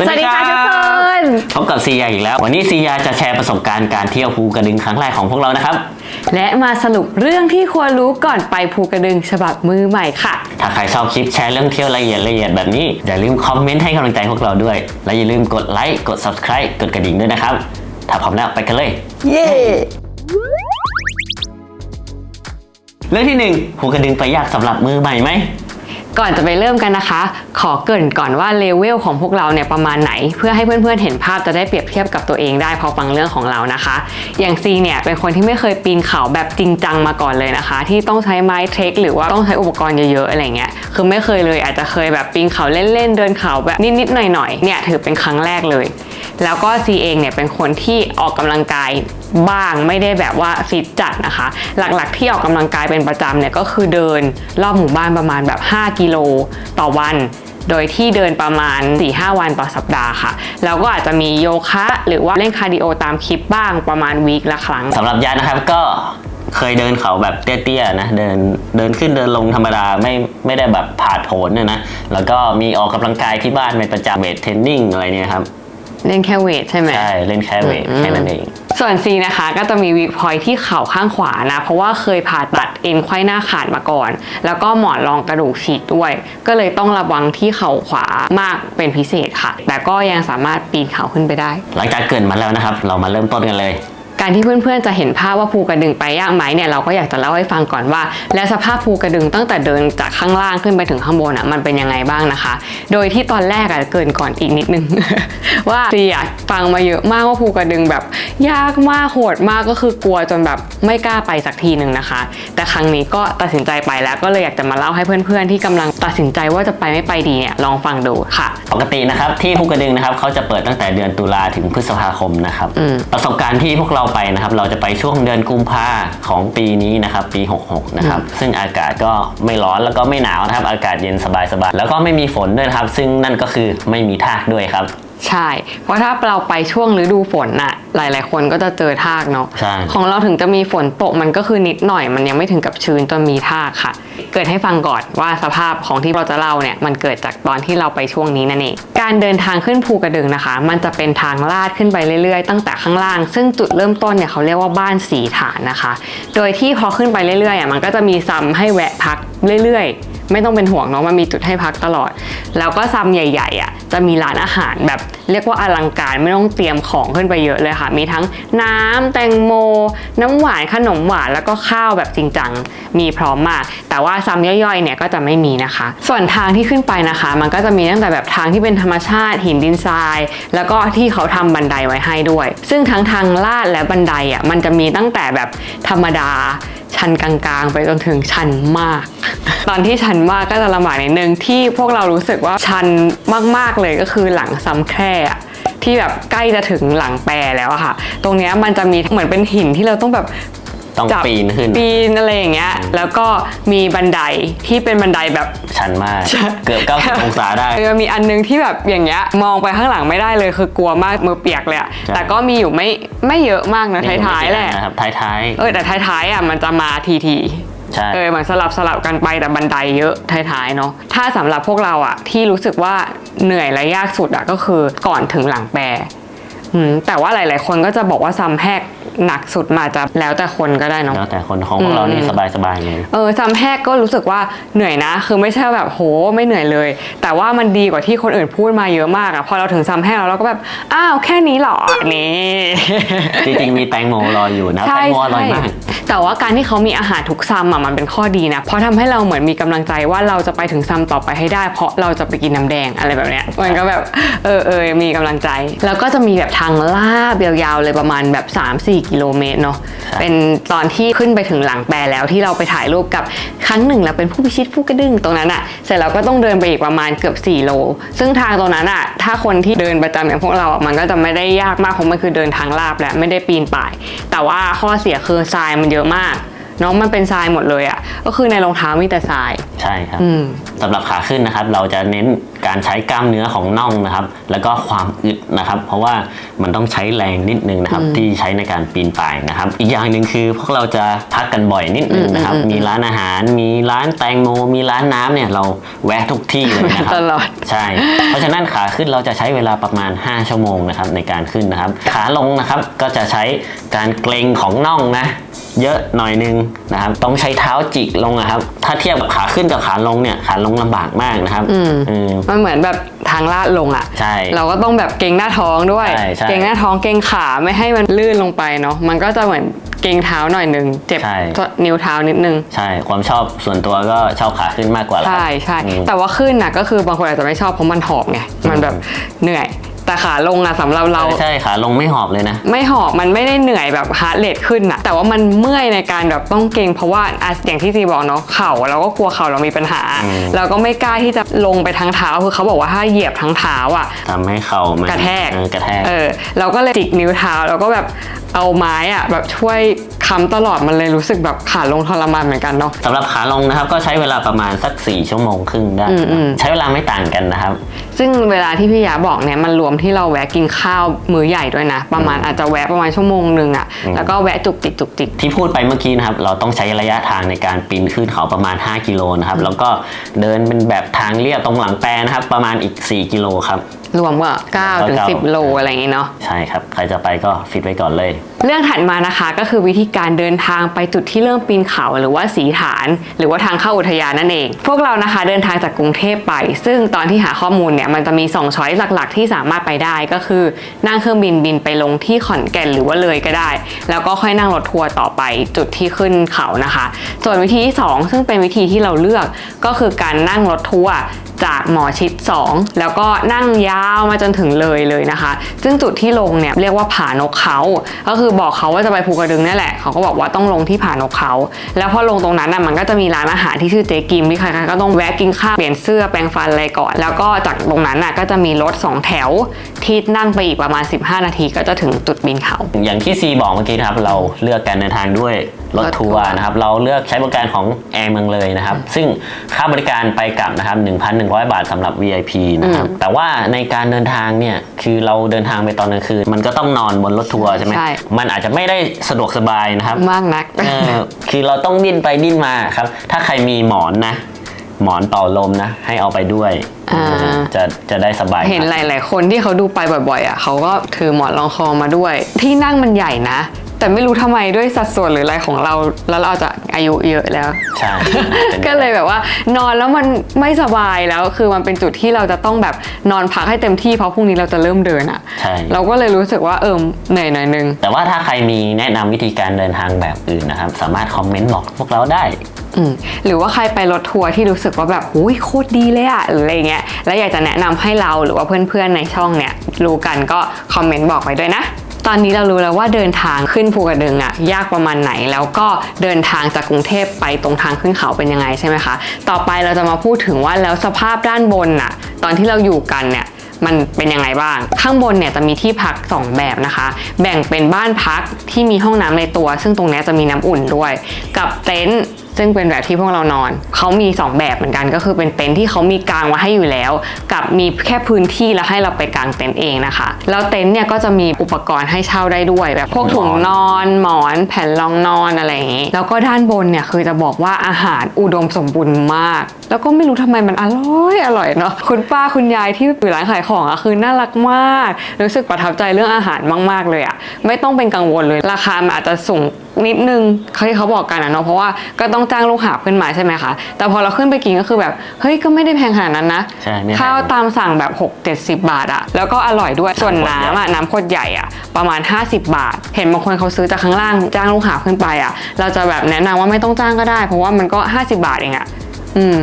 สวัสดีค่ะทุกคนพบกับซียาอีกแล้ว วันนี้ซียาจะแชร์ประสบการณ์การเที่ยวภูกระดึงครั้งแรกของพวกเรานะครับ และมาสรุปเรื่องที่ควรรู้ก่อนไปภูกระดึงฉบับมือใหม่ค่ะ ถ้าใครชอบคลิปแชร์เรื่องเที่ยวละเอียดละเอียดแบบนี้ อย่าลืมคอมเมนต์ให้กำลังใจพวกเราด้วย และอย่าลืมกดไลค์กด subscribe กดกระดิ่งด้วยนะครับ ถ้าพร้อมแล้วไปกันเลย เย้เรื่องที่หนึ่งภูกระดึงไปยากสำหรับมือใหม่ไหม ก่อนจะไปเริ่มกันนะคะ ขอเกริ่นก่อนว่าเลเวลของพวกเราเนี่ยประมาณไหน เพื่อให้เพื่อนๆเห็นภาพจะได้เปรียบเทียบกับตัวเองได้พอฟังเรื่องของเรานะคะ อย่างซีเนี่ยเป็นคนที่ไม่เคยปีนเขาแบบจริงจังมาก่อนเลยนะคะ ที่ต้องใช้ไม้เทคหรือว่าต้องใช้อุปกรณ์เยอะๆอะไรเงี้ยคือไม่เคยเลยอาจจะเคยแบบปีนเขาเล่นๆเดินเขาแบบนิดๆหน่อยๆเนี่ยถือเป็นครั้งแรกเลย แล้วก็ซีเองเนี่ยเป็นคนที่ออกกำลังกายบ้างไม่ได้แบบว่าฟิตจัดนะคะ หลักๆที่ออกกำลังกายเป็นประจำเนี่ยก็คือเดินรอบหมู่บ้านประมาณแบบ 5 กิโลต่อวันโดยที่เดินประมาณ 4-5 วันต่อสัปดาห์ค่ะ แล้วก็อาจจะมีโยคะ หรือว่าเล่นคาร์ดิโอตามคลิปบ้างประมาณวีคละครั้งสำหรับยานะครับก็เคยเดินเขาแบบเตี้ยๆนะเดินเดินขึ้นเดินลงธรรมดาไม่ไม่ได้แบบผาดโผนเนี่ยนะแล้วก็มีออกกำลังกายที่บ้านเป็นประจำเวทเทรนนิ่งอะไรเนี่ยครับ เล่นแค่เวทใช่ไหม ใช่เล่นแค่เวทแค่นั้นเอง ส่วน C นะคะก็จะมีวีคพอยที่เข่าข้างขวานะ เพราะว่าเคยผ่าตัดเอ็นไขว้หน้าขาดมาก่อน แล้วก็หมอนรองกระดูกฉีกด้วย ก็เลยต้องระวังที่เข่าขวามากเป็นพิเศษค่ะ แต่ก็ยังสามารถปีนเขาขึ้นไปได้ หลังจากเกรินมาแล้วนะครับ เรามาเริ่มต้นกันเลย การที่เพื่อนๆจะเห็นภาพว่าภูกระดึงไปยากไหมเนี่ยเราก็อยากจะเล่าให้ฟังก่อนว่า และสภาพภูกระดึงตั้งแต่เดินจากข้างล่างขึ้นไปถึงข้างบนอะมันเป็นยังไงบ้างนะคะ โดยที่ตอนแรกอะเกรินก่อนอีกนิดนึง ว่าซีอะฟังมาเยอะมากว่าภูกระดึงแบบ ยากมากโหดมากก็คือกลัวจนแบบไม่กล้าไปสักทีหนึ่งนะคะ แต่ครั้งนี้ก็ตัดสินใจไปแล้วก็เลยอยากจะมาเล่าให้เพื่อนๆที่กำลังตัดสินใจว่าจะไปไม่ไปดีเนี่ยลองฟังดูค่ะ ปกตินะครับที่ภูกระดึงนะครับเขาจะเปิดตั้งแต่เดือนตุลาถึงพฤษภาคมนะครับอืมประสบการณ์ที่พวกเราไปนะครับเราจะไปช่วงเดือนกุมภาของปีนี้นะครับปี 66 นะครับซึ่งอากาศก็ไม่ร้อนแล้วก็ไม่หนาวนะครับ อากาศเย็นสบายๆแล้วก็ไม่มีฝนด้วยนะครับ ซึ่งนั่นก็คือไม่มีทากด้วยครับ ใช่ เพราะถ้าเราไปช่วงฤดูฝนน่ะ หลาย ๆ คนก็จะเจอทากเนาะ ใช่ ของเราถึงจะมีฝนตกมันก็คือนิดหน่อย มันยังไม่ถึงกับชื้นจนมีทากค่ะ เกิดให้ฟังก่อนว่าสภาพของที่เราจะเล่าเนี่ย มันเกิดจากตอนที่เราไปช่วงนี้นั่นเอง การเดินทางขึ้นภูกระดึงนะคะ มันจะเป็นทางลาดขึ้นไปเรื่อย ๆ ตั้งแต่ข้างล่าง ซึ่งจุดเริ่มต้นเนี่ยเขาเรียกว่าบ้านสีฐานนะคะ โดยที่พอขึ้นไปเรื่อยๆอะมันก็จะมีซัมให้แวะพักเรื่อย ๆ ไม่ต้องเป็นห่วงเนาะมันมีจุดให้พักตลอด แล้วก็ซัมใหญ่ๆอะจะมีร้านอาหารแบบเรียกว่าอลังการไม่ต้องเตรียมของขึ้นไปเยอะเลยค่ะ มีทั้งน้ำแตงโม น้ำหวานขนมหวานแล้วก็ข้าวแบบจริงจังมีพร้อมมาก แต่ว่าซัมย่อยๆเนี่ยก็จะไม่มีนะคะ ส่วนทางที่ขึ้นไปนะคะ มันก็จะมีตั้งแต่แบบทางที่เป็นธรรมชาติหินดินทราย แล้วก็ที่เขาทำบันไดไว้ให้ด้วย ซึ่งทั้งทางลาดและบันไดอะมันจะมีตั้งแต่แบบธรรมดา ชั้นกลางๆ ไปจนถึงชั้นมาก ตอนที่ชั้นมากก็จะลำบากนิดนึงที่พวกเรารู้สึกว่าชั้นมากๆเลยก็คือหลังซ้ำแคร่ที่แบบใกล้จะถึงหลังแปรแล้วอะค่ะ ตรงเนี้ยมันจะมีเหมือนเป็นหินที่เราต้องแบบ ต้องจับปีนขึ้น ปีนอะไรอย่างเงี้ย แล้วก็มีบันไดที่เป็นบันไดแบบ ชันมาก ใช่ เกือบ90องศาได้ เออมีอันนึงที่แบบอย่างเงี้ยมองไปข้างหลังไม่ได้เลยคือกลัวมากมือเปียกเลยอะใช่ แต่ก็มีอยู่ไม่ไม่เยอะมากนะท้ายๆแหละ นะครับท้ายเออแต่ท้ายๆอะมันจะมาทีทีๆๆใช่เออเหมือนสลับสลับกันไปแต่บันไดเยอะท้ายๆเนาะถ้าสำหรับพวกเราอะที่รู้สึกว่าเหนื่อยและยากสุดอะก็คือก่อนถึงหลังแปรอืมแต่ว่าหลาย ๆ คนก็จะบอกว่าซัมแฮก หนักสุดมาจะแล้วแต่คนก็ได้เนาะ แล้วแต่คนของพวกเรานี่อืมสบายๆเลย เออซัมแฮกก็รู้สึกว่าเหนื่อยนะ คือไม่ใช่แบบโหไม่เหนื่อยเลย แต่ว่ามันดีกว่าที่คนอื่นพูดมาเยอะมากอะพอเราถึงซัมแฮกแล้วเราก็แบบอ้าวแค่นี้เหรอนี่จริงๆมีแตงโมรออยู่นะแตงโมอร่อยมากแต่ว่าการที่เขามีอาหารทุกซัมอะมันเป็นข้อดีนะเพราะทำให้เราเหมือนมีกำลังใจว่าเราจะไปถึงซัมต่อไปให้ได้ เพราะเราจะไปกินน้ำแดงอะไรแบบเนี้ยมันก็แบบเออเออมีกำลังใจ แล้วก็จะมีแบบทางลาบยาวๆเลยประมาณแบบ3-4กิโลเมตรเนาะครับเป็นตอนที่ขึ้นไปถึงหลังแปรแล้วที่เราไปถ่ายรูปกับครั้งหนึ่งเราเป็นผู้พิชิตผู้กระดึงตรงนั้นอะเสร็จแล้วก็ต้องเดินไปอีกประมาณเกือบ 4 โล ซึ่งทางตรงนั้นอะถ้าคนที่เดินประจำอย่างพวกเราอะมันก็จะไม่ได้ยากมากเพราะมันคือเดินทางลาบแหละไม่ได้ปีนป่าย แต่ว่าข้อเสียคือทรายมันเยอะมาก เนาะมันเป็นทรายหมดเลยอะก็คือในรองเท้ามีแต่ทราย ใช่ครับอืม สำหรับขาขึ้นนะครับ เราจะเน้นการใช้กล้ามเนื้อของน่องนะครับ แล้วก็ความอึดนะครับ เพราะว่ามันต้องใช้แรงนิดนึงนะครับ ที่ใช้ในการปีนป่ายนะครับ อีกอย่างหนึ่งคือพวกเราจะพักกันบ่อยนิดนึงนะครับอืมอืมอืมมีร้านอาหาร มีร้านแตงโม มีร้านน้ำเนี่ยเราแวะทุกที่เลยนะครับ ตลอด ใช่ เพราะฉะนั้นขาขึ้นเราจะใช้เวลาประมาณ 5 ชั่วโมงนะครับในการขึ้นนะครับ ขาลงนะครับก็จะใช้การเกรงของน่องนะ เยอะหน่อยนึงนะครับต้องใช้เท้าจิกลงนะครับ ถ้าเทียบกับขาขึ้นกับขาลงเนี่ยขาลงลำบากมากนะครับอืมอืมมันเหมือนแบบทางลาดลงอะใช่ เราก็ต้องแบบเกรงหน้าท้องด้วย ใช่ใช่ เกรงหน้าท้องเกรงขาไม่ให้มันลื่นลงไปเนาะมันก็จะเหมือนเกรงเท้าหน่อยหนึ่งเจ็บใช่ นิ้วเท้านิดนึง ใช่ความชอบส่วนตัวก็ชอบขาขึ้นมากกว่าแหละครับใช่ใช่อืม แต่ว่าขึ้นน่ะก็คือบางคนอาจจะไม่ชอบเพราะมันหอบไงมันแบบเหนื่อย แต่ขาลงอะสำหรับเราใช่ขาลงไม่หอบเลยนะ ไม่หอบมันไม่ได้เหนื่อยแบบฮาร์ดเรทขึ้นอะแต่ว่ามันเมื่อยในการแบบต้องเกรงเพราะว่าอะอย่างที่ซีบอกเนาะเข่าเราก็กลัวเข่าเรามีปัญหาอืมเราก็ไม่กล้าที่จะลงไปทั้งเท้าคือเขาบอกว่าถ้าเหยียบทั้งเท้าอะทำให้เข่ามันกระแทกเออกระแทกเออเราก็เลยจิกนิ้วเท้าแล้วก็แบบ เอาไม้อะแบบช่วยค้ำตลอดมันเลยรู้สึกแบบขาลงทรมานเหมือนกันเนาะสำหรับขาลงนะครับก็ใช้เวลาประมาณสัก 4 ชั่วโมงครึ่งได้อืมอืมใช้เวลาไม่ต่างกันนะครับ ซึ่งเวลาที่พี่ยาบอกเนี่ยมันรวมที่เราแวะกินข้าวมื้อใหญ่ด้วยนะ ประมาณอาจจะแวะประมาณชั่วโมงหนึ่งอะอืมแล้วก็แวะจุกจิกจุกจิกที่พูดไปเมื่อกี้นะครับเราต้องใช้ระยะทางในการปีนขึ้นเขาประมาณ 5 กิโลนะครับแล้วก็เดินเป็นแบบทางเรียบตรงหลังแปรนะครับประมาณอีก 4 กิโลครับ รวมก็9ถึงเก้า10 โลอะไรอย่างงี้เนาะใช่ครับ ใครจะไปก็ฟิตไว้ก่อนเลย เรื่องถัดมานะคะก็คือวิธีการเดินทางไปจุดที่เริ่มปีนเขาหรือว่าสีฐาน หรือว่าทางเข้าอุทยานนั่นเอง พวกเรานะคะเดินทางจากกรุงเทพไป ซึ่งตอนที่หาข้อมูลเนี่ยมันจะมี 2 ช้อยหลักๆ ที่สามารถไปได้ก็คือนั่งเครื่องบินบินไปลงที่ขอนแก่นหรือว่าเลยก็ได้ แล้วก็ค่อยนั่งรถทัวร์ต่อไปจุดที่ขึ้นเขานะคะ ส่วนวิธีที่สองซึ่งเป็นวิธีที่เราเลือกก็คือการนั่งรถทัวร์ จากหมอชิด 2 แล้วก็นั่งยาวมาจนถึงเลยเลยนะคะ ซึ่งจุดที่ลงเนี่ยเรียกว่าผานกเขา ก็คือบอกเขาว่าจะไปภูกระดึงนี่แหละ เขาก็บอกว่าต้องลงที่ผานกเขา แล้วพอลงตรงนั้นน่ะมันก็จะมีร้านอาหารที่ชื่อเจกิมที่ใครๆก็ต้องแวะกินข้าวเปลี่ยนเสื้อแปรงฟันอะไรก่อน แล้วก็จากตรงนั้นน่ะก็จะมีรถสองแถวที่นั่งไปอีกประมาณ 15 นาทีก็จะถึงจุดบินเขา อย่างที่ซีบอกเมื่อกี้ครับเราเลือกการเดินทางด้วย รถรถทัทัววร์ร์นะครับ เราเลือกใช้บริการของแอร์เมืองเลยนะครับ ซึ่งค่าบริการไปกลับนะครับ 1,100 บาทสำหรับ VIP นะครับ แต่ว่าในการเดินทางเนี่ย คือเราเดินทางไปตอนกลางคืน มันก็ต้องนอนบนรถทัวร์ใช่ไหมใช่มันอาจจะไม่ได้สะดวกสบายนะครับ มากนักเออคือเราต้องดิ้นไปดิ้นมาครับ ถ้าใครมีหมอนนะ หมอนเป่าลมนะ ให้เอาไปด้วยอ่าเออจะจะได้สบายเห็นหลาย ๆ คนที่เขาดูไปบ่อย ๆ อะเขาก็ถือหมอนรองคอมาด้วย ที่นั่งมันใหญ่นะ แต่ไม่รู้ทำไมด้วยสัดส่วนหรืออะไรของเรา แล้วเราจะอายุเยอะแล้ว ใช่ป็นก็เลยแบบว่านอนแล้วมันไม่สบายแล้วคือมันเป็นจุดที่เราจะต้องแบบนอนพักให้เต็มที่เพราะพรุ่งนี้เราจะเริ่มเดินอะใช่เราก็เลยรู้สึกว่าเอิมเหนื่อยหน่อยนึง แต่ว่าถ้าใครมีแนะนำวิธีการเดินทางแบบอื่นนะครับ สามารถคอมเมนต์บอกพวกเราได้อืมหรือว่าใครไปรถทัวร์ที่รู้สึกว่าแบบหุยโคตรดีเลยอะหรืออะไรเงี้ยแล้วอยากจะแนะนำให้เราหรือว่าเพื่อนๆในช่องเนี่ยรู้กันก็คอมเมนต์บอกไว้ด้วยนะ ตอนนี้เรารู้แล้วว่าเดินทางขึ้นภูกระดึงอะยากประมาณไหน แล้วก็เดินทางจากกรุงเทพไปตรงทางขึ้นเขาเป็นยังไงใช่ไหมคะ ต่อไปเราจะมาพูดถึงว่าแล้วสภาพด้านบนอะตอนที่เราอยู่กันเนี่ยมันเป็นยังไงบ้าง ข้างบนเนี่ยจะมีที่พัก 2 แบบนะคะ แบ่งเป็นบ้านพักที่มีห้องน้ำในตัว ซึ่งตรงนี้จะมีน้ำอุ่นด้วย กับเต็นท์ ซึ่งเป็นแบบที่พวกเรานอน เขามี 2 แบบเหมือนกัน ก็คือเป็นเต็นท์ที่เขามีกางไว้ให้อยู่แล้ว กับมีแค่พื้นที่แล้วให้เราไปกางเต็นท์เองนะคะ แล้วเต็นท์เนี่ยก็จะมีอุปกรณ์ให้เช่าได้ด้วย แบบพวกถุงนอนหมอน แผ่นรองนอนอะไรอย่างนี้ แล้วก็ด้านบนเนี่ยคือจะบอกว่าอาหารอุดมสมบูรณ์มาก แล้วก็ไม่รู้ทำไมมันอร่อยอร่อยเนาะคุณป้าคุณยายที่อยู่ร้านขายของอะคือน่ารักมาก รู้สึกประทับใจเรื่องอาหารมาก ๆ เลยอะไม่ต้องเป็นกังวลเลยราคามันอาจจะสูงนิดนึงเขาที่เขาบอกกันอะเนาะเพราะว่าก็ต้องจ้างลูกหาบขึ้นมาใช่ไหมคะแต่พอเราขึ้นไปกินก็คือแบบเฮ้ยก็ไม่ได้แพงขนาดนั้นนะใช่ไม่แพง ข้าวตามสั่งแบบ 6 70 บาทอะแล้วก็อร่อยด้วยส่วนน้ำอะน้ำขวดใหญ่อะประมาณ 50 บาท เห็นบางคนเขาซื้อจากข้างล่างจ้างลูกหาบขึ้นไปอะเราจะแบบแนะนำว่าไม่ต้องจ้างก็ได้ เพราะว่ามันก็ 50 บาทเองอะอืม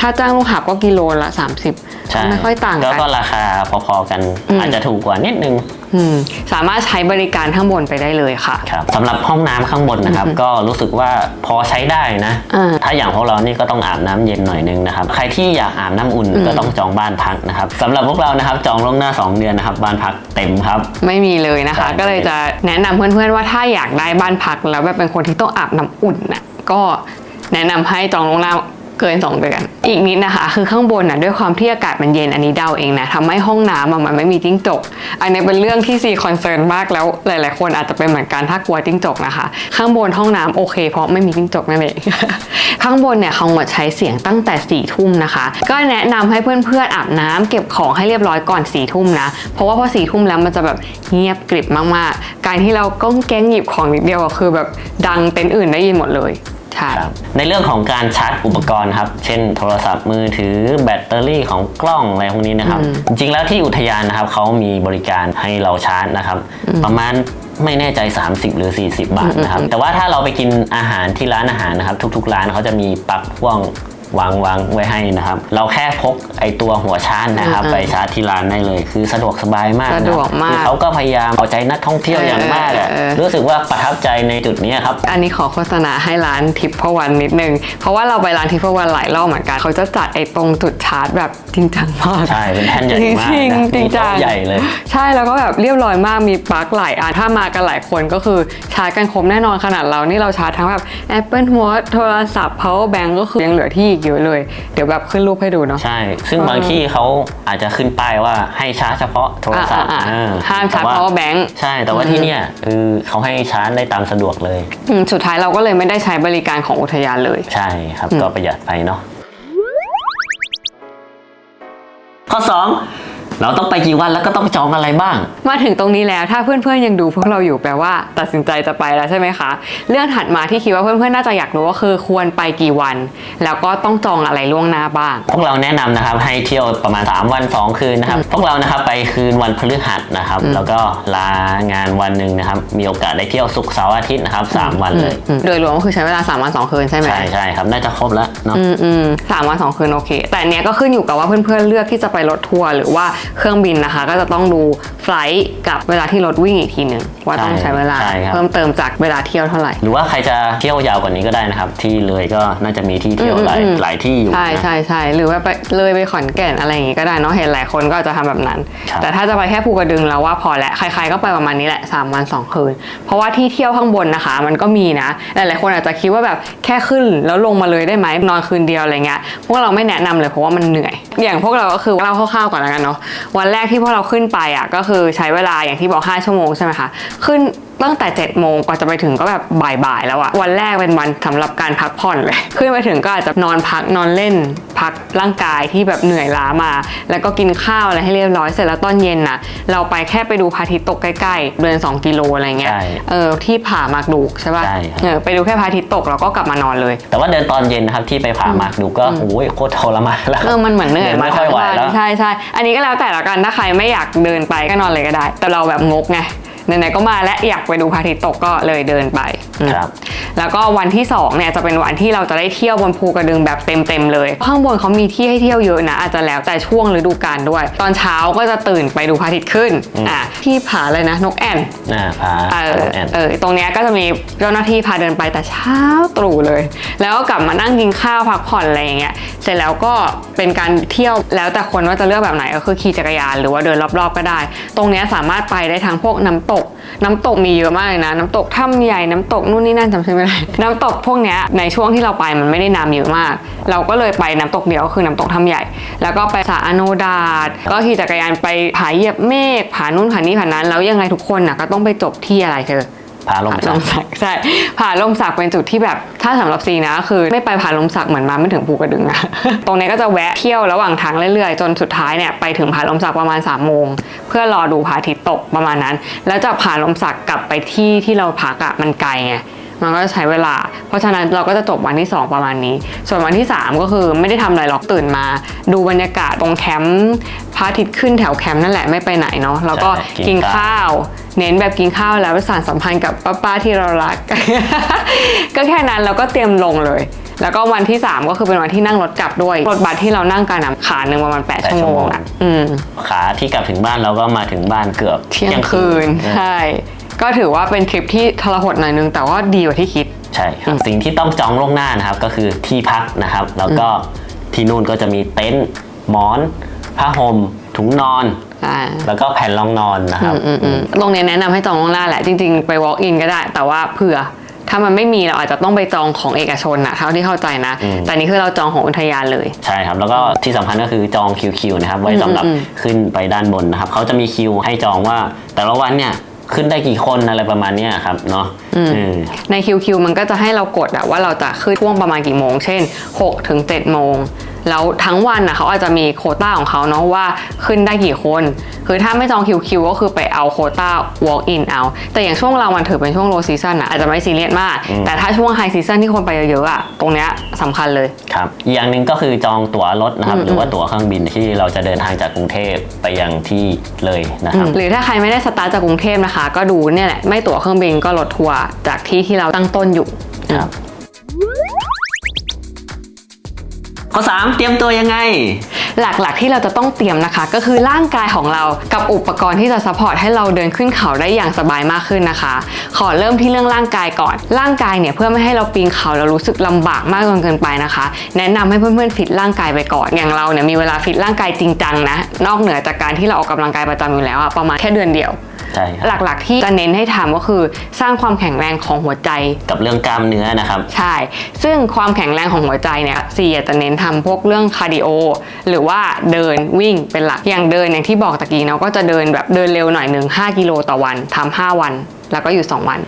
ถ้าจ้างลูกหาบก็กิโลละ 30 ใช่ไม่ค่อยต่างก็กันก็ราคาพอๆกันอืมอาจจะถูกกว่านิดนึงอืมสามารถใช้บริการข้างบนไปได้เลยค่ะครับสำหรับห้องน้ำข้างบนนะครับ ก็รู้สึกว่าพอใช้ได้นะอ่าถ้าอย่างพวกเรานี่ก็ต้องอาบน้ำเย็นหน่อยนึงนะครับ ใครที่อยากอาบน้ำอุ่นก็ต้องจองบ้านพักนะครับสำหรับพวกเรานะครับจองล่วงหน้า 2 เดือนนะครับ บ้านพักเต็มครับ ไม่มีเลยนะคะใช่ก็เลยจะแนะนำเพื่อนๆว่าถ้าอยากได้บ้านพักแล้วแบบเป็นคนที่ต้องอาบน้ำอุ่นน่ะก็แนะนำให้จองล่วงหน้า เกิน2เดือน อีกนิดนะคะ คือข้างบนน่ะด้วยความที่อากาศมันเย็นอันนี้เดาเองนะทำให้ห้องน้ำมันไม่มีจิ้งจก อันนี้เป็นเรื่องที่ซีคอนเซิร์นมากแล้วหลาย ๆ คนอาจจะเป็นเหมือนกันถ้ากลัวจิ้งจกนะคะ ข้างบนห้องน้ำโอเค เพราะไม่มีจิ้งจกนั่นเองข้างบนเนี่ยเขางดใช้เสียงตั้งแต่4ี่ทุ่มนะคะ ก็แนะนำให้เพื่อน ๆ อาบน้ำเก็บของให้เรียบร้อยก่อน4ี่ทุ่มนะ เพราะว่าพอสี่ทุ่มแล้วมันจะแบบเงียบกริบมาก ๆ การที่เราก้องแก้งหยิบของนิดเดียวคือแบบดังเต็นท์อื่นได้ยินหมดเลย ใช่ครับในเรื่องของการชาร์จอุปกรณ์ครับ เช่นโทรศัพท์มือถือแบตเตอรี่ของกล้องอะไรพวกนี้นะครับ จริงๆแล้วที่อุทยานนะครับเขามีบริการให้เราชาร์จนะครับ ประมาณไม่แน่ใจ 30 หรือ 40 บาทนะครับ แต่ว่าถ้าเราไปกินอาหารที่ร้านอาหารนะครับ ทุก ๆ ร้านเขาจะมีปลั๊กพ่วง วางวางไว้ให้นะครับ เราแค่พกไอตัวหัวชาร์จนะครับอืมไปชาร์จที่ร้านได้เลย คือสะดวกสบายมากนสะดวกมากคือเขาก็พยายามเอาใจนักท่องเที่ยวอย่างมากอะเออเออรู้สึกว่าประทับใจในจุดนี้ครับ อันนี้ขอโฆษณาให้ร้านทิปพวันนิดนึง เพราะว่าเราไปร้านทิปพวันหลายรอบเหมือนกัน เขาจะจัดไอ้ตรงจุดชาร์จแบบจริงจังมาก ใช่ เป็นแท่นใหญ่มากจริงนะๆจริงจังมีโต๊ะใหญ่เลย ใช่แล้วก็แบบเรียบร้อยมากมีปลั๊กหลายอันถ้ามากันหลายคนก็คือชาร์จกันครบแน่นอนขนาดเรานี่เราชาร์จทั้งแบบ Apple Watch โทรศัพท์ power bank ก็คือยังเหลือที่อีกเยอะเลย เดี๋ยวแบบขึ้นรูปให้ดูเนาะ ใช่ ซึ่งบางที่เขาอาจจะขึ้นป้ายว่าให้ชาร์จเฉพาะโทรศัพท์อ่าๆๆเออห้ามชาร์จแต่ว่ power bank ใช่ แต่ว่าที่เนี่ยคือเขาให้ชาร์จได้ตามสะดวกเลยอืมสุดท้ายเราก็เลยไม่ได้ใช้บริการของอุทยานเลย ใช่ครับ ก็ประหยัดไปเนาะข้อ 2 เราต้องไปกี่วันแล้วก็ต้องจองอะไรบ้าง มาถึงตรงนี้แล้วถ้าเพื่อนๆยังดูพวกเราอยู่แปลว่า ตัดสินใจจะไปแล้วใช่ไหมคะ เรื่องถัดมาที่คิดว่าเพื่อนๆน่าจะอยากรู้ก็คือควรไปกี่วัน แล้วก็ต้องจองอะไรล่วงหน้าบ้าง พวกเราแนะนำนะครับให้เที่ยวประมาณ 3 วัน 2 คืนนะครับ พวกเรานะครับไปคืนวันพฤหัสนะครับ แล้วก็ลางานวันหนึ่งนะครับ มีโอกาสได้เที่ยวศุกร์เสาร์อาทิตย์นะครับ3วันเลยอืมโดยรวมก็คือใช้เวลา 3 วัน 2 คืนใช่ไหม ใช่ใช่ครับน่าจะครบแล้วเนาะ อืมอืมสามวันสองคืนโอเค แต่อันเนี้ยก็ขึ้นอยู่กับว่าเพื่อนๆเลือกที่จะไปรถทัวร์หรือว่าเครื่องบินนะคะ ก็จะต้องดูไฟลท์กับเวลาที่รถวิ่งอีกทีหนึ่งว่าต้องใช่ใช้เวลาใช่ครับ เพิ่มเติมจากเวลาเที่ยวเท่าไหร่ หรือว่าใครจะเที่ยวยาวกว่านี้ก็ได้นะครับ ที่เลยก็น่าจะมีที่เที่ยวหลายอืมอืม หลายที่อยู่ใช่นะ ใช่ใช่หรือว่าไปเลยไปขอนแก่นอะไรอย่างงี้ก็ได้เนาะเห็นหลายคนก็อาจจะทำแบบนั้น ครับ แต่ถ้าจะไปแค่ภูกระดึงแล้วว่าพอแล้วใครๆก็ไปประมาณนี้แหละ3วัน2คืน เพราะว่าที่เที่ยวข้างบนนะคะ มันก็มีนะหลายๆคนอาจจะคิดว่าแบบแค่ขึ้นแล้วลงมาเลยได้ไหมนอนคืนเดียวอะไรเงี้ยพวกเราไม่แนะนำเลยเพราะว่ามันเหนื่อย อย่างพวกเราก็คือเล่าคร่าวๆก่อนแล้วกันเนาะวันแรกที่พวกเราขึ้นไปอะก็คือใช้เวลาอย่างที่บอก 5 ชั่วโมงใช่ไหมคะขึ้น ตั้งแต่7จ็ดโมงกว่าจะไปถึงก็แบบบ่ายๆแล้วอะวันแรกเป็นวันสำหรับการพักผ่อนเลยขึ้นไปถึงก็อาจจะนอนพักนอนเล่น พักร่างกายที่แบบเหนื่อยล้ามา แล้วก็กินข้าวอะไรให้เรียบร้อยเสร็จแล้วตอนเย็นน่ะเราไปแค่ไปดูพระอาทิตย์ตกใกล้ๆเดิน2กิโลอะไรเงี้ยใช่เออที่ผาหมากดูกใช่ป่ะใช่ครับเออไปดูแค่พระอาทิตย์ตกแล้วก็กลับมานอนเลย แต่ว่าเดินตอนเย็นนะครับที่ไปผาหมากดูก็โอ้ยโคตรทรมานแล้วเออมันเหมือนเหนื่อยเดินมาไม่ค่อยไหวทั้งแล้วใช่ใช่อันนี้ก็แล้วแต่ละกันถ้าใครไม่อยากเดินไปก็นอนเลยก็ได้ แต่เราแบบงกไง ไหนๆก็มาและอยากไปดูพระอาทิตย์ตกก็เลยเดินไป ครับแล้วก็วันที่2เนี่ยจะเป็นวันที่เราจะได้เที่ยวบนภูกระดึงแบบเต็มๆเลย ข้างบนเขามีที่ให้เที่ยวเยอะนะ อาจจะแล้วแต่ช่วงฤดูกาลด้วย ตอนเช้าก็จะตื่นไปดูพระอาทิตย์ขึ้นอะที่ผาเลยนะ นกแอ่นอ่าผาเออแอนเออตรงเนี้ยก็จะมีเจ้าหน้าที่พาเดินไปแต่เช้าตรู่เลย แล้วก็กลับมานั่งกินข้าวพักผ่อนอะไรอย่างเงี้ยเสร็จแล้วก็เป็นการเที่ยวแล้วแต่คนว่าจะเลือกแบบไหนก็คือขี่จักรยานหรือว่าเดินรอบๆก็ได้ ตรงเนี้ยสามารถไปได้ทั้งพวกน้ำตก น้ำตกมีเยอะมากเลยนะ น้ำตกถ้ำใหญ่น้ำตกนู่นนี่นั่นจำชื่อไม่ได้น้ำตกพวกเนี้ยในช่วงที่เราไปมันไม่ได้น้ำเยอะมาก เราก็เลยไปน้ำตกเดียวคือน้ำตกทำใหญ่ แล้วก็ไปสาอโนดาดก็ขี่จักรยานไปผาเหยียบเมฆผานู่นผานี่ผานั้นแล้วยังไงทุกคนน่ะก็ต้องไปจบที่อะไรเธอ ผาลมผาสัลกมสักใช่ผาลมสักเป็นจุดที่แบบถ้าสำหรับซีนะคือไม่ไปผาลมสักเหมือนมาไม่ถึงภูกระดึงอะตรงนี้ก็จะแวะเที่ยวระหว่างทางเรื่อยๆ จนสุดท้ายเนี่ยไปถึงผาลมสักประมาณ3ามโมงเพื่อรอดูพระอาทิตย์ตกประมาณนั้น แล้วจากผาลมสักกลับไปที่ที่เราพักอะมันไกลไง มันก็จะใช้เวลา เพราะฉะนั้นเราก็จะจบวันที่ 2 ประมาณนี้ ส่วนวันที่ 3 ก็คือไม่ได้ทำอะไรหรอกตื่นมา ดูบรรยากาศตรงแคมป์พระอาทิตย์ขึ้นแถวแคมป์นั่นแหละไม่ไปไหนเนาะแล้วก็ใช่กิกินนข้าวข้าว เน้นแบบกินข้าวแล้วสานสัมพันธ์กับป้าๆที่เรารัก ก็แค่นั้นเราก็เตรียมลงเลยแล้วก็วันที่ 3 ก็คือเป็นวันที่นั่งรถกลับด้วย รถบัสที่เรานั่งกันอะขาหนึ่งประมาณ8ชั่วโมงอะอืมขาที่กลับถึงบ้านเราก็มาถึงบ้านเกือบเที่ยงคืนเออใช่ ก็ถือว่าเป็นทริปที่ทรหดหน่อยนึง แต่ว่าดีกว่าที่คิด ใช่ครับ สิ่งที่ต้องจองล่วงหน้านะครับ ก็คือที่พักนะครับ แล้วก็ที่นู่นก็จะมีเต็นท์หมอนผ้าห่มถุงนอนอ่าแล้วก็แผ่นรองนอนนะครับอืมอืมโรงเรียนแนะนำให้จองล่วงหน้าแหละ จริง ๆ ไป walk in ก็ได้ แต่ว่าเผื่อ ถ้ามันไม่มีเราอาจจะต้องไปจองของเอกชนนะเท่าที่เข้าใจนะอืมแต่นี่คือเราจองของอุทยานเลย ใช่ครับ แล้วก็ที่สำคัญก็คือจองคิวคิวนะครับ ไว้สำหรับอืมอืมขึ้นไปด้านบนนะครับ เขาจะมีคิวให้จองว่าแต่ละวันเนี่ย ขึ้นได้กี่คนอะไรประมาณเนี้ยครับเนาะเออใน QQ มันก็จะให้เรากดอะว่าเราจะขึ้นช่วงประมาณกี่โมง เช่น6ถึง7โมง แล้วทั้งวันอะเขาอาจจะมีโควต้าของเขาเนาะว่าขึ้นได้กี่คน คือถ้าไม่จอง QQ ก็คือไปเอาโควต้า walk in เอา แต่อย่างช่วงเรามันถือเป็นช่วง low season อะอาจจะไม่ซีเรียสมากอืมแต่ถ้าช่วง high season ที่คนไปเยอะๆอะตรงเนี้ยสำคัญเลย ครับ อีกอย่างหนึ่งก็คือจองตั๋วรถนะครับอืมหรือว่าตั๋วเครื่องบินที่เราจะเดินทางจากกรุงเทพไปยังที่เลยนะครับ หรือถ้าใครไม่ได้สตาร์ทจากกรุงเทพนะคะ ก็ดูเนี่ยแหละไม่ตั๋วเครื่องบินก็รถทัวร์จากที่ที่เราตั้งต้นอยู่ครับ ข้อ 3 เตรียมตัวยังไง หลักๆที่เราจะต้องเตรียมนะคะ ก็คือร่างกายของเรากับอุปกรณ์ที่จะซัพพอร์ตให้เราเดินขึ้นเขาได้อย่างสบายมากขึ้นนะคะ ขอเริ่มที่เรื่องร่างกายก่อน ร่างกายเนี่ยเพื่อไม่ให้เราปีนเขาแล้วรู้สึกลำบากมากจนเกินไปนะคะ แนะนำให้เพื่อนๆฟิตร่างกายไปก่อน อย่างเราเนี่ยมีเวลาฟิตร่างกายจริงจังนะ นอกเหนือจากการที่เราออกกำลังกายประจำอยู่แล้วอะประมาณแค่เดือนเดียว ใช่ครับหลักๆที่จะเน้นให้ทำก็คือสร้างความแข็งแรงของหัวใจ กับเรื่องกล้ามเนื้อนะครับ ใช่ ซึ่งความแข็งแรงของหัวใจเนี่ยซีอาจจะเน้นทำพวกเรื่องคาร์ดิโอหรือว่าเดินวิ่งเป็นหลัก อย่างเดินอย่างที่บอกตะกี้เนาะก็จะเดินแบบเดินเร็วหน่อยหนึ่ง5กิโลต่อวันทำ5วัน แล้วก็อยู่ 2 วัน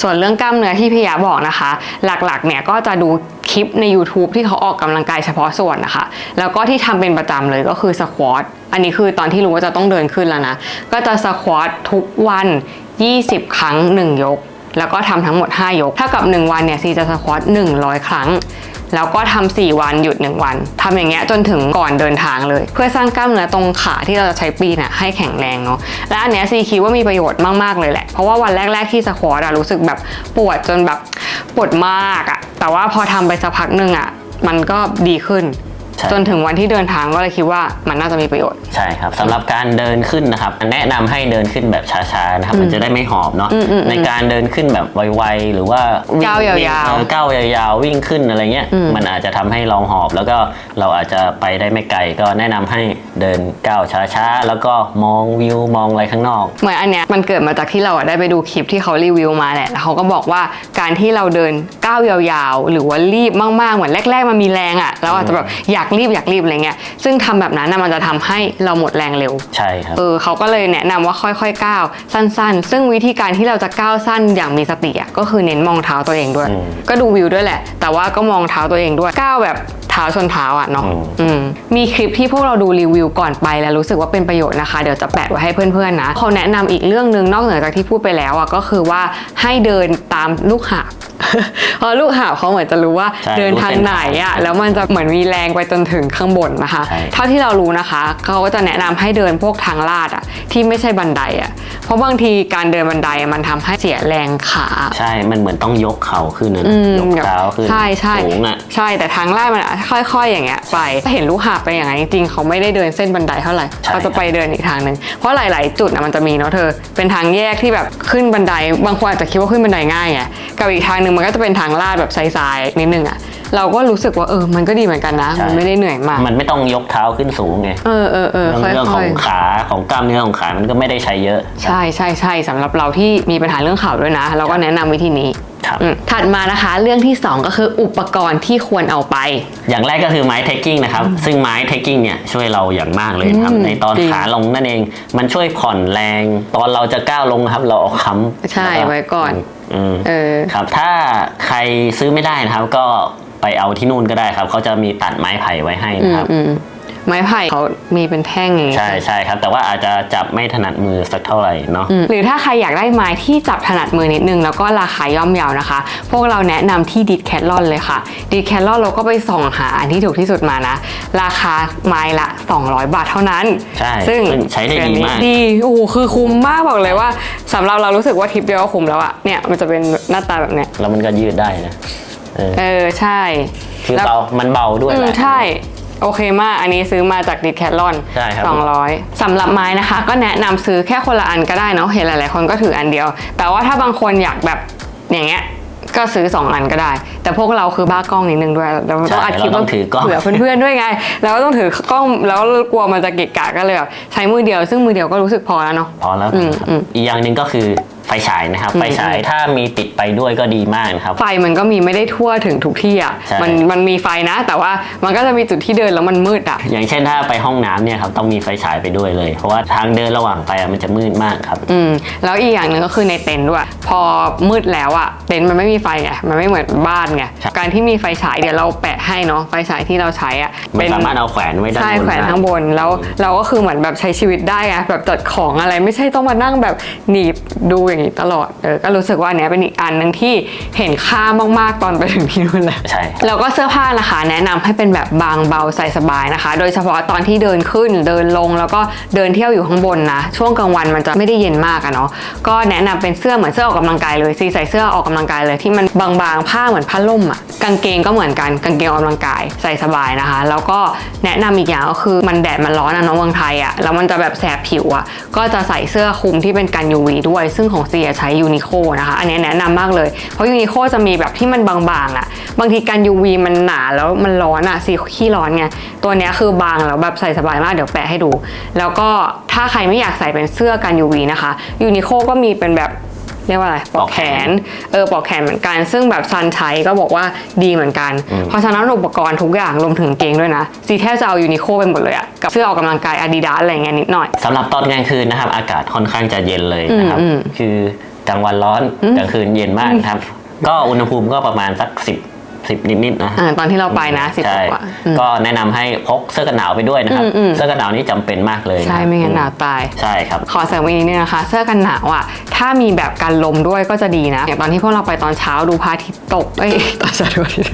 ส่วนเรื่องกล้ามเนื้อที่พี่ยาบอกนะคะ หลักๆเนี่ยก็จะดูคลิปใน YouTube ที่เขาออกกำลังกายเฉพาะส่วนนะคะ แล้วก็ที่ทำเป็นประจำเลยก็คือสควอตอันนี้คือตอนที่รู้ว่าจะต้องเดินขึ้นแล้วนะ ก็จะสควอตทุกวัน 20 ครั้ง 1 ยก แล้วก็ทำทั้งหมด 5 ยกถ้ากับ 1 วันเนี่ยซีจะสควอต100 ครั้ง แล้วก็ทำ4วันหยุด 1 วันทำอย่างเงี้ยจนถึงก่อนเดินทางเลย เพื่อสร้างกล้ามเนื้อตรงขาที่เราจะใช้ปีนอะให้แข็งแรงเนาะและอันเนี้ยซีคิดว่ามีประโยชน์มากๆเลยแหละ เพราะว่าวันแรก ๆ ที่สควอตอะรู้สึกแบบปวดจนแบบปวดมากอะแต่ว่าพอทำไปสักพักหนึ่งอะมันก็ดีขึ้น ใช่ จนถึงวันที่เดินทางก็เลยคิดว่ามันน่าจะมีประโยชน์ ใช่ครับสำหรับการเดินขึ้นนะครับแนะนำให้เดินขึ้นแบบช้าๆนะครับ มันจะได้ไม่หอบเนาะอืมอืมอืมในการเดินขึ้นแบบไวๆหรือว่าวิ่งก้าวยาวๆเออก้าวยาวๆวิ่งขึ้นอะไรเงี้ย อืม มันอาจจะทำให้เราหอบแล้วก็เราอาจจะไปได้ไม่ไกลก็แนะนำให้ เดินก้าวช้าๆ แล้วก็มองวิวมองอะไรข้างนอก เหมือนอันเนี้ยมันเกิดมาจากที่เราอะได้ไปดูคลิปที่เขารีวิวมาแหละแล้วเขาก็บอกว่าการที่เราเดินก้าวยาวๆ หรือว่ารีบมากๆ เหมือนแรก ๆ มันมีแรงอะแล้วอาจจะแบบอยากรีบอยากรีบอะไรเงี้ย ซึ่งทำแบบนั้นนะมันจะทำให้เราหมดแรงเร็ว ใช่ครับ เออเขาก็เลยแนะนำว่าค่อยๆก้าวสั้น ๆ ซึ่งวิธีการที่เราจะก้าวสั้นอย่างมีสติอะก็คือเน้นมองเท้าตัวเองด้วยอืมก็ดูวิวด้วยแหละ แต่ว่าก็มองเท้าตัวเองด้วยก้าวแบบ เท้าชนเท้าอะเนาะอืมอืมมีคลิปที่พวกเราดูรีวิวก่อนไปแล้วรู้สึกว่าเป็นประโยชน์นะคะ เดี๋ยวจะแปะไว้ให้เพื่อนๆนะเขาแนะนำอีกเรื่องหนึ่งนอกเหนือจากที่พูดไปแล้วอะก็คือว่าให้เดินตามลูกหาบเพราะลูกหาบเขาเหมือนจะรู้ว่าใช่เดินทางไหนอะแล้วมันจะเหมือนมีแรงไปจนถึงข้างบนนะคะใช่เท่าที่เรารู้นะคะเขาก็จะแนะนำให้เดินพวกทางลาดอะที่ไม่ใช่บันไดอะเพราะบางทีการเดินบันไดอะมันทำให้เสียแรงขาใช่ มันเหมือนต้องยกเข่าขึ้นนะอืมยกเท้าขึ้นใช่ใช่สูงอะใช่แต่ทางลาดมันอะค่อยๆอย่างเงี้ยไปถ้าเห็นลูกหาบไปอย่างนั้นจริงๆเขาไม่ได้เดินเส้นบันไดเท่าไหร่ใช่ เขาจะไปเดินอีกทางหนึ่งเพราะหลาย ๆ จุดนะมันจะมีเนาะเธอ เป็นทางแยกที่แบบขึ้นบันได บางคนอาจจะคิดว่าขึ้นบันไดง่ายไงกับอีกทางหนึ่งมันก็จะเป็นทางลาดแบบทรายๆนิดนึงอะเราก็รู้สึกว่าเออมันก็ดีเหมือนกันนะใช่ มันไม่ได้เหนื่อยมากมันไม่ต้องยกเท้าขึ้นสูงไงเออเออเออเรื่องค่อยๆเรื่องของขาของกล้ามเนื้อของขามันก็ไม่ได้ใช้เยอะ ใช่ใช่ใช่สำหรับเราที่มีปัญหาเรื่องข่าวด้วยนะ เราก็แนะนำวิธีนี้ครับอืม ถัดมานะคะเรื่องที่ 2 ก็คืออุปกรณ์ที่ควรเอาไป อย่างแรกก็คือไม้เทคกิ้งนะครับ ซึ่งไม้เทคกิ้งเนี่ยช่วยเราอย่างมากเลยนะครับอืมในตอนจริงขาลงนั่นเอง มันช่วยผ่อนแรง ตอนเราจะก้าวลงนะครับ เราเอาค้ำใช่แล้วไว้ก่อนอืมเออครับ ถ้าใครซื้อไม่ได้นะครับ ก็ไปเอาที่นู่นก็ได้ครับเขาจะมีตัดไม้ไผ่ไว้ให้อืนะมครับอืม ไม้ไผ่เขามีเป็นแท่งอย่างงี้ใช่ใช่ครับ แต่ว่าอาจจะจับไม่ถนัดมือสักเท่าไหร่เนาะอืมหรือถ้าใครอยากได้ไม้ที่จับถนัดมือนิดนึง แล้วก็ราคาย่อมเยาวนะคะ พวกเราแนะนำที่ดิดแคทลอนเลยค่ะดิดแคทลอนเราก็ไปส่องหาอันที่ถูกที่สุดมานะ ราคาไม้ละ 200 บาทเท่านั้น ใช่ซึ่งซึ่งใช้ได้ดีมาก ดีโอ้โหคือคุ้มมากบอกเลยว่าสำหรับเรารู้สึกว่าทริปเดียวก็คุ้มแล้วอะเนี่ยมันจะเป็นหน้าตาแบบเนี้ยแล้วมันก็ยืดได้นะเออเออใช่ คือแล้ว เบามันเบาด้วยอืแหมละ ใช่ โอเคมาก อันนี้ซื้อมาจากดิแคทลอนใช่ครับ200สำหรับไม้นะคะ ก็แนะนำซื้อแค่คนละอันก็ได้เนาะเห็นหลาย ๆ คนก็ถืออันเดียว แต่ว่าถ้าบางคนอยากแบบอย่างเงี้ยก็ซื้อ 2 อันก็ได้ แต่พวกเราคือบ้ากล้องนิดนึงด้วยเราต้องอัดคลิปเราต้องถือกล้อง เผื่อเพื่อน ๆ ด้วยไงแล้วก็ต้องถือกล้องแล้วกลัวมันจะเกะกะก็เลยแบบใช้มือเดียว ซึ่งมือเดียวก็รู้สึกพอแล้วเนาะ พอแล้วอืมครับอืม อีกอย่างหนึ่งก็คือ ไฟฉายนะครับอืมไฟฉายถ้ามีติดไปด้วยก็ดีมากนะครับ ไฟมันก็มีไม่ได้ทั่วถึงทุกที่อะใช่ มันมันมีไฟนะ แต่ว่ามันก็จะมีจุดที่เดินแล้วมันมืดอะ อย่างเช่นถ้าไปห้องน้ำเนี่ยครับต้องมีไฟฉายไปด้วยเลย เพราะว่าทางเดินระหว่างไปอะมันจะมืดมากครับ อืมแล้วอีกอย่างหนึ่งก็คือในเต็นท์ด้วย พอมืดแล้วอะเต็นท์มันไม่มีไฟไงมันไม่เหมือนบ้านไงครับ การที่มีไฟฉายเดี๋ยวเราแปะให้เนาะไฟฉายที่เราใช้อะมันสามารถเอาแขวนไว้ด้านบนใช่แขวนได้ ข้างบนแล้วเราก็คือเหมือนแบบใช้ชีวิตได้ไงแบบจัดของอะไรไม่ใช่ต้องมานั่งแบบหนีบดูอย่างนี้ตลอดเออก็รู้สึกว่าอันเนี้ยเป็นอีกอันหนึ่งที่เห็นค่ามากๆตอนไปถึงที่นู่นแล้วใช่แล้วก็เสื้อผ้านะคะ แนะนำให้เป็นแบบบางเบาใส่สบายนะคะ โดยเฉพาะตอนที่เดินขึ้นเดินลงแล้วก็เดินเที่ยวอยู่ข้างบนนะช่วงกลางวันมันจะไม่ได้เย็นมากอะเนาะก็แนะนำเป็นเสื้อเหมือนเสื้อออกกำลังกายเลยซีใส่เสื้อออกกำลังกายเลยที่มันบางๆผ้าเหมือนผ้าล่มอะกางเกงก็เหมือนกันกางเกงออกกำลังกายใส่สบายนะคะ แล้วก็แนะนำอีกอย่างก็คือมันแดดมันร้อนอะเนาะเมืองไทยอะแล้วมันจะแบบแสบผิวอะก็จะใส่เสื้อคลุมที่เป็นกัน UV ด้วย ซึ่งของซีอะใช้ยูนิโคนะคะ อันนี้แนะนำมากเลย เพราะยูนิโคจะมีแบบที่มันบางๆอะบางทีการ UV มันหนาแล้วมันร้อนอะซีขี้ร้อนไง ตัวนี้คือบางแล้วแบบใส่สบายมากเดี๋ยวแปะให้ดู แล้วก็ถ้าใครไม่อยากใส่เป็นเสื้อกัน UV นะคะยูนิโคก็มีเป็นแบบ เรียกว่าอะไรปลอกแขนเออปลอกแขนเหมือนกัน ซึ่งแบบซันใช้ก็บอกว่าดีเหมือนกัน เพราะฉะนั้นอุปกรณ์ทุกอย่างรวมถึงกางเกงด้วยนะซีแทบจะเอายูนิโคไปหมดเลยอะกับเสื้อออกกำลังกายอาดิดาสอะไรเงี้ยนิดหน่อยสำหรับตอนกลางคืนนะครับ อากาศค่อนข้างจะเย็นเลยนะครับอืมคือกลางวันร้อนกลางคืนเย็นมากครับก็อุณหภูมิก็ประมาณสักสิบ สิบนิดๆนะอ่าตอนที่เราไปนะสิบใช่กว่าอืมก็แนะนำให้พกเสื้อกันหนาวไปด้วยนะครับอืมอืมเสื้อกันหนาวนี่จำเป็นมากเลยะใช่ไม่งั้นหนาวตายใช่ครับขอเสริมอีกนิดนึงนะคะ เสื้อกันหนาวอะถ้ามีแบบกันลมด้วยก็จะดีนะ อย่างตอนที่พวกเราไปตอนเช้าดูพระอาทิตย์ตกเอ้ยตอนเช้าดูพระอาทิตย์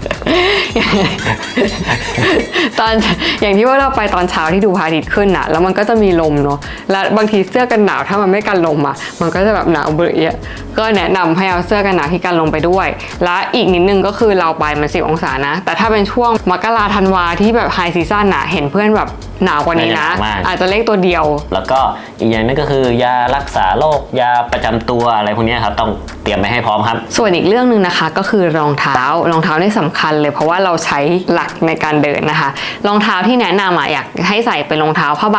ตอนอย่างที่พวกเราไปตอนเช้าที่ดูพระอาทิตย์ขึ้นอะ แล้วมันก็จะมีลมเนาะแล้วบางทีเสื้อกันหนาวถ้ามันไม่กันลมอะมันก็จะแบบหนาวเบื่อเอียก็แนะนำให้เอาเสื้อกันหนาวที่กันลมไปด้วย และอีกนิดนึงก็คือเราไปมันสิบองศานะ แต่ถ้าเป็นช่วงมกราธันวาที่แบบไฮซีซั่นอะ เห็นเพื่อนแบบหนาวกว่านี้นะไม่หนาวมาก อาจจะเลขตัวเดียว แล้วก็อีกอย่างหนึงก็คือยารักษาโรคยาประจำตัวอะไรพวกเนี้ยครับต้องเตรียมไปให้พร้อมครับ ส่วนอีกเรื่องหนึ่งนะคะก็คือรองเท้ารองเท้านี่สำคัญเลย เพราะว่าเราใช้หลักในการเดินนะคะ รองเท้าที่แนะนำอะอยากให้ใส่เป็นรองเท้าผ้าใบ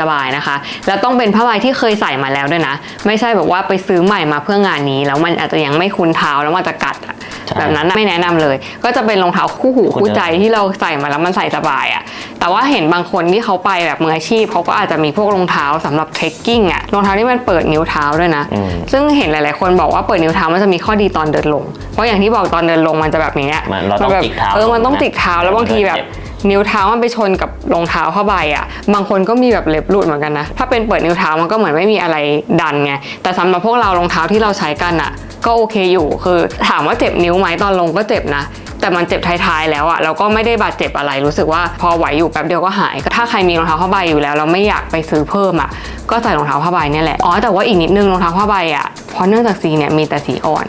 สบายๆนะคะ แล้วต้องเป็นผ้าใบที่เคยใส่มาแล้วด้วยนะ ไม่ใช่แบบว่าไปซื้อใหม่มาเพื่องานนี้ แล้วมันอาจจะยังไม่คุ้นเท้าแล้วมันจะกัดอะใช่ แบบนั้นน่ะไม่แนะนำเลย ก็จะเป็นรองเท้าคู่หูคู่ใจที่เราใส่มาแล้วมันใส่สบายอะแต่ว่าเห็นบางคนที่เขาไปแบบมืออาชีพเขาก็อาจจะมีพวกรองเท้าสำหรับเทรคกิ้งอะรองเท้าที่มันเปิดนิ้วเท้าด้วยนะอืมซึ่งเห็นหลาย ๆ คนบอกว่าเปิดนิ้วเท้ามันจะมีข้อดีตอนเดินลง เพราะอย่างที่บอกตอนเดินลงมันจะแบบนี้มันเราต้องแบบจิกเท้าเออมันต้องจิกเท้าแล้วบางทีแบบเจ็บ นิ้วเท้ามันไปชนกับรองเท้าผ้าใบอะ บางคนก็มีแบบเล็บหลุดเหมือนกันนะ ถ้าเป็นเปิดนิ้วเท้ามันก็เหมือนไม่มีอะไรดันไง แต่สำหรับพวกเรารองเท้าที่เราใช้กันอะ ก็โอเคอยู่ คือถามว่าเจ็บนิ้วไหมตอนลงก็เจ็บนะ แต่มันเจ็บท้ายๆแล้วอะเราก็ไม่ได้บาดเจ็บอะไร รู้สึกว่าพอไหวอยู่แป๊บเดียวก็หาย ถ้าใครมีรองเท้าผ้าใบอยู่แล้วเราไม่อยากไปซื้อเพิ่มอะก็ใส่รองเท้าผ้าใบเนี่ยแหละ อ๋อ แต่ว่าอีกนิดนึงรองเท้าผ้าใบอะเพราะเนื่องจากสีเนี่ยมีแต่สีอ่อน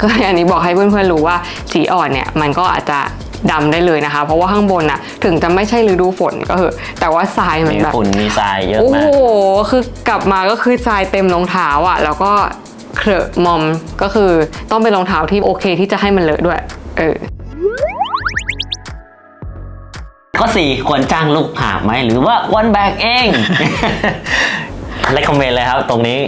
ก็อันนี้บอกให้เพื่อนๆรู้ว่าสีอ่อนเนี่ยมันก็อาจจะ ดำได้เลยนะคะ เพราะว่าข้างบนน่ะถึงจะไม่ใช่ฤดูฝนก็คือแต่ว่าทรายมันมีแบบฝุ่นมีทรายเยอะโอ้มาโหกคือกลับมาก็คือทรายเต็มรองเท้าอะ แล้วก็เคลอะมอมก็คือต้องเป็นรองเท้าที่โอเคที่จะให้มันเลอะด้วย เออข้อสี่ควรจ้างลูกหาบไหมหรือว่าควรแบกเองเลคคอมเมนต์เลยครับ ตรงนี้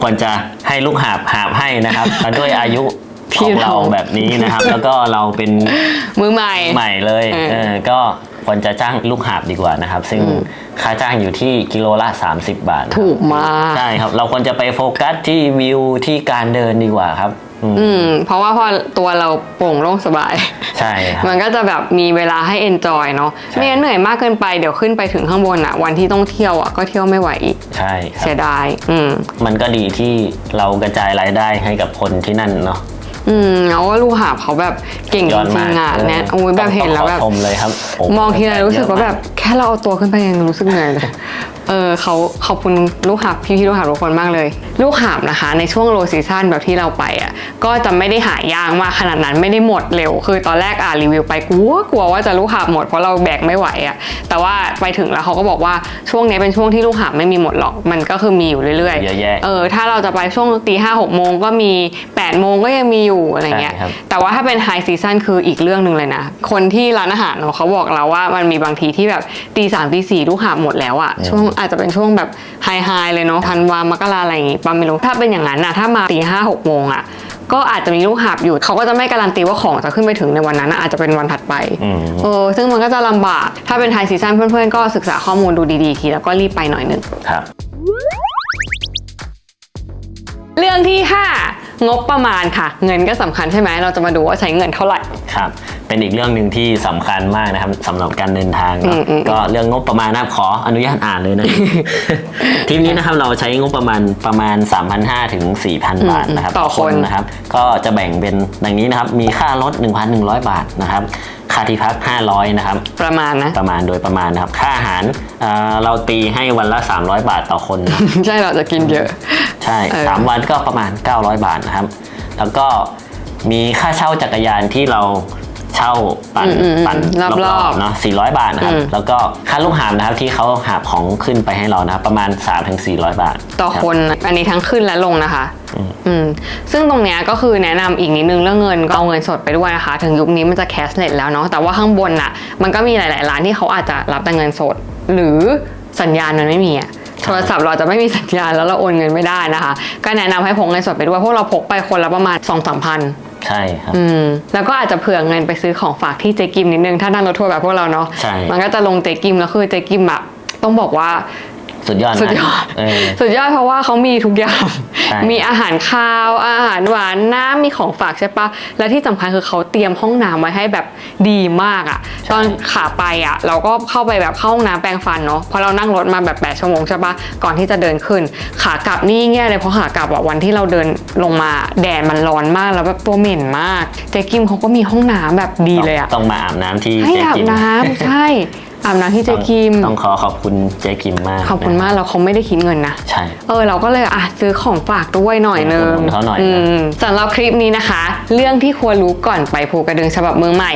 ควรจะให้ลูกหาบหาบให้นะครับด้วยอายุ ขที่องเราเราแบบนี้นะครับ แล้วก็เราเป็นมือใหม่ ใหม่เลยเออ เออก็ควรจะจ้างลูกหาบดีกว่านะครับ ซึ่งอืมค่าจ้างอยู่ที่กิโลละ 30 บาทนะครับถูกมากใช่ครับ เราควรจะไปโฟกัสที่วิวที่การเดินดีกว่าครับอืมอืม เพราะว่าพอตัวเราโปร่งโล่งสบาย ใช่ครับ มันก็จะแบบมีเวลาให้ enjoy เนาะใช่ ไม่งั้นเหนื่อยมากเกินไปเดี๋ยวขึ้นไปถึงข้างบนอะวันที่ต้องเที่ยวอะก็เที่ยวไม่ไหวอีกใช่ครัเสีบยดายอืม มันก็ดีที่เรากระจายรายได้ให้กับคนที่นั่นเนาะ อืมแล้วว่าลูกหาบเขาแบบเก่งยจอดริมากงๆอะเออแนทโอ้ยแบบต้องเห็นแล้วแบบต้องขอชมเลยครับโโหมองทีไรรู้สึกว่าแบบเยอะมแค่เราเอาตัวขึ้นไปยังรู้สึกเหนื่อยเลยเออเขาขอบคุณลูกหาบพี่ๆลูกหาบทุกคนมากเลย ลูกหาบนะคะ ในช่วงโลซีซั่นแบบที่เราไปอะก็จะไม่ได้หายากมากขนาดนั้นไม่ได้หมดเร็ว คือตอนแรกอ่านรีวิวไปกลัวกลัวว่าจะลูกหาบหมดเพราะเราแบกไม่ไหวอะแต่ว่าไปถึงแล้วเขาก็บอกว่าช่วงนี้เป็นช่วงที่ลูกหาบไม่มีหมดหรอกมันก็คือมีอยู่เรื่อยเยอะแยะเออถ้าเราจะไปช่วงตีห้าหกโมงก็มี8ปดโมงก็ยังมีอยู่อะไรเงี้ยใช่ครับแต่ว่าถ้าเป็นไฮซีซั o นคืออีกเรื่องหนึ่งเลยนะ คนที่ร้านอาหารเนอะเขาบอกเราว่ามันมีบางทีที่แบบตีสามตีสี่ลูกหาบหมดแล้วอะช่วงอาจจะเป็นช่วงแบบไฮไฮเลยเนาะธันวามกราอะไรอย่างงี้ป่ะไม่รู้ถ้าเป็นอย่างนั้นนะถ้ามาตีห้าหกโมงอะก็อาจจะมีลูกหาบอยู่เขาก็จะไม่การันตีว่าของจะขึ้นไปถึงในวันนั้นนะอาจจะเป็นวันถัดไปอืมเออซึ่งมันก็จะลำบาก ถ้าเป็นไทยซีซั่นเพื่อนๆ ก็ศึกษาข้อมูลดูดีๆทีแล้วก็รีบไปหน่อยหนึงครับเรื่องที่ 5 งบประมาณค่ะ เงินก็สำคัญใช่ไหมเราจะมาดูว่าใช้เงินเท่าไหร่ครับ เป็นอีกเรื่องหนึ่งที่สำคัญมากนะครับสำหรับการเดินทางเนอะอืมอืมก็เรื่องงบประมาณนะครับขออนุญาตอ่านเลยนะทีมนี้นะครับเราใช้งบประมาณประมาณ 3,500ถึง4,000 บาทนะครับต่อคนนะครับ ก็จะแบ่งเป็นดังนี้นะครับ มีค่ารถ 1,100 บาทนะครับค่าที่พัก 500 นะครับ ประมาณนะ ประมาณโดยประมาณนะครับ ค่าอาหารเอ่อเราตีให้วันละ 300 บาทต่อคนนะใช่เราจะกินเยอะ ใช่เออสามวันก็ประมาณ 900 บาทนะครับ แล้วก็มีค่าเช่าจักรยานที่เรา เช่าปั่นอืมอืมปั่นรอบๆรอบๆเนาะ400 บาทนะครับ อืม แล้วก็ค่าลูกหาบนะครับที่เขาหาบของขึ้นไปให้เรานะครับประมาณ 3-400 บาทต่อรับ คนนะอันนี้ทั้งขึ้นและลงนะคะ อืมอืมซึ่งตรงเนี้ยก็คือแนะนำอีกนิดนึงเรื่องเงินก็เอาเงินสดไปด้วยนะคะ ถึงยุคนี้มันจะแคชเลสแล้วเนาะ แต่ว่าข้างบนน่ะมันก็มีหลาย ๆ ร้านที่เขาอาจจะรับแต่เงินสด หรือสัญญาณมันไม่มีอะโทรศัพท์เราจะไม่มีสัญญาณแล้วเราโอนเงินไม่ได้นะคะ ก็แนะนำให้พกเงินสดไปด้วย พวกเราพกไปคนละประมาณ2องสามพัน ใช่ครับ อืมแล้วก็อาจจะเผื่อเงินไปซื้อของฝากที่เจกิมนิดนึงถ้านั่งรถทัวร์แบบพวกเราเนาะใช่ มันก็จะลงเจกิมแล้วคือเจกิมอะต้องบอกว่า สุดยอดนะสุดยอดเออ สุดยอดเพราะว่าเขามีทุกอย่าง ใช่ มีอาหารคาว อาหารหวาน น้ำมีของฝากใช่ปะ และที่สำคัญคือเขาเตรียมห้องน้ำไว้ให้แบบดีมากอะตอนขาไปอะเราก็เข้าไปแบบเข้าห้องน้ำแปรงฟันเนาะเพราะเรานั่งรถมาแบบ8ชั่วโมงใช่ปะก่อนที่จะเดินขึ้น ขากลับนี่แง่เลยเพราะขากลับอะวันที่เราเดินลงมาแดดมันร้อนมากแล้วแบบตัวเหม็นมากเจ๊กิมเขาก็มีห้องน้ำแบบดีเลยอะต้องมาอาบน้ำที่ให้เจ๊อาบกิมน้ำใช่ อาบน้ำที่เจ๊กิม ต้องขอขอบคุณเจ๊กิมมากขอบคุณนะมากแล้วเขาไม่ได้คิดเงินนะ ใช่ เออเราก็เลยอะซื้อของฝากด้วยหน่อยนึงอุดหนุนเขาหน่อยนะมสำหรับคลิปนี้นะคะ เรื่องที่ควรรู้ก่อนไปภูกระดึงฉบับมือใหม่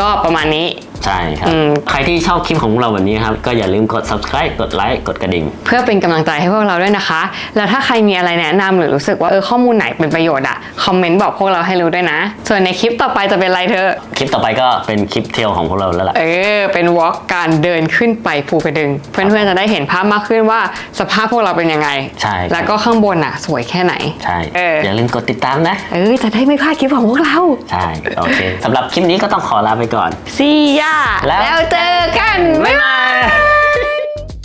ก็ประมาณนี้ ใช่ครับ อืม ใครที่ชอบคลิปของเราแบบนี้ครับ ก็อย่าลืมกด subscribe กดไลค์กดกระดิ่ง เพื่อเป็นกำลังใจให้พวกเราด้วยนะคะ แล้วถ้าใครมีอะไรแนะนำหรือรู้สึกว่าเออข้อมูลไหนเป็นประโยชน์อะคอมเมนต์บอกพวกเราให้รู้ด้วยนะ ส่วนในคลิปต่อไปจะเป็นอะไรเธอ คลิปต่อไปก็เป็นคลิปเที่ยวของพวกเราแล้วล่ะ เออ เป็นวอล์กการเดินขึ้นไปภูกระดึง เพื่อนๆจะได้เห็นภาพมากขึ้นว่าสภาพพวกเราเป็นยังไง ใช่ครับ แล้วก็ข้างบนอะสวยแค่ไหน ใช่ เออออ ย่าลืมกดติดตามนะ เออจะได้ไม่พลาดคลิปของพวกเรา ใช่ โอเคสำหรับคลิปนี้ก็ต้องขอลาไปก่อน See ya แล้วแล้วเจอกัน บ๊ายบาย